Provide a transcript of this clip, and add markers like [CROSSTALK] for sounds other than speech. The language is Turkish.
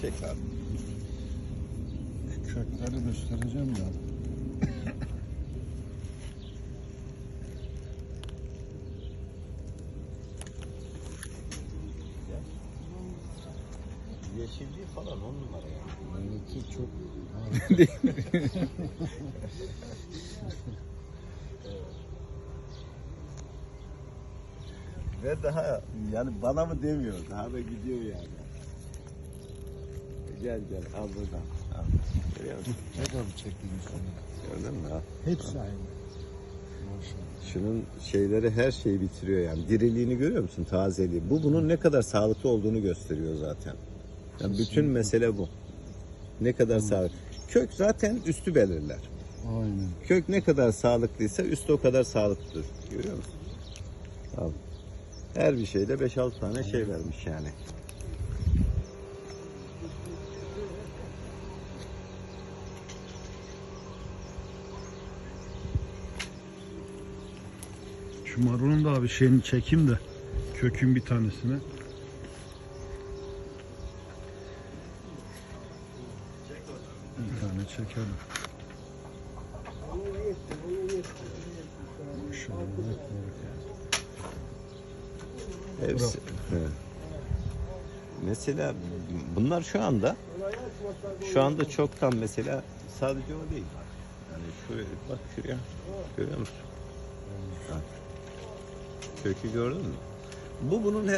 Çek abi. Kökleri göstereceğim ya. Yeşilliği falan on numara ya. Evet, çok [LAUGHS] Ve daha yani bana mı demiyor. Daha da gidiyor yani. Gel gel al buradan. Al. Görüyor musun? ne kadar çektiğini. Gördün mü? Al. Hepsi aynı. Maşallah. Şunun şeyleri her şeyi bitiriyor yani. Diriliğini görüyor musun? Tazeliği. Bu bunun ne kadar sağlıklı olduğunu gösteriyor zaten. Yani bütün Kesinlikle. mesele bu. Ne kadar sağlıklı. Kök zaten üstü belirler. Aynen. Kök ne kadar sağlıklıysa üstü o kadar sağlıklıdır. Görüyor musun? Al. Her bir şeyde 5-6 tane şey vermiş yani. Şu marulun da abi şeyini çekeyim de kökün bir tanesini. Bir tane çekelim. Hepsi. Evet. Mesela bunlar şu anda şu anda çoktan mesela sadece o değil. Yani şuraya bak şuraya. Görüyor musun? Bak. Kökü gördün mü? Bu bunun